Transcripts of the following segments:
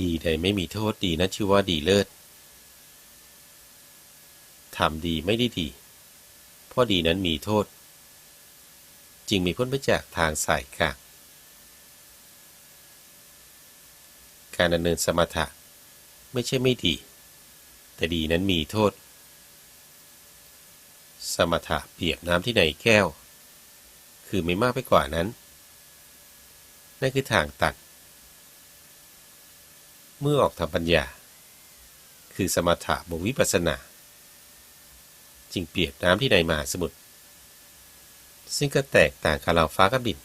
ดีใดไม่มีโทษดีนะชื่อว่าดีเลิศทำดีไม่ได้ดีเพราะดีนั้นมีโทษ จึงมีพ้นไปจากทางสายกลางการดำเนินสมถะไม่ใช่ไม่ดี แต่ดีนั้นมีโทษ สมถะเปรียบน้ำที่ในแก้ว คือไม่มากไปกว่านั้น นั่นคือทางตัด เมื่อออกทำปัญญา คือสมถะบวกวิปัสสนา จึงเปรียบน้ำที่ในมหาสมุทรซึ่งก็แตกต่างกับเราฟ้ากับดิน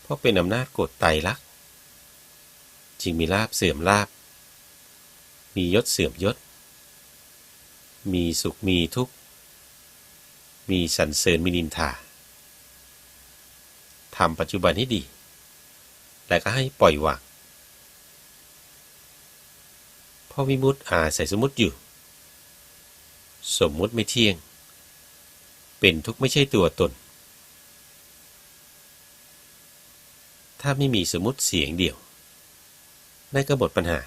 เพราะเป็นอำนาจกฎไตรลักษณ์จึงมีลาบเสื่อมลาบ มียศเสื่อมยศ มีสุขมีทุกข์ มีสรรเสริญมีนินทาทำปัจจุบันให้ดี แต่ก็ให้ปล่อยวางพอวิมุตต์อาศัยสมมติอยู่ สมมุติไม่เที่ยง เป็นทุกข์ไม่ใช่ตัวตน ถ้าไม่มีสมมติเสียงเดียวนั่นก็หมดปัญหา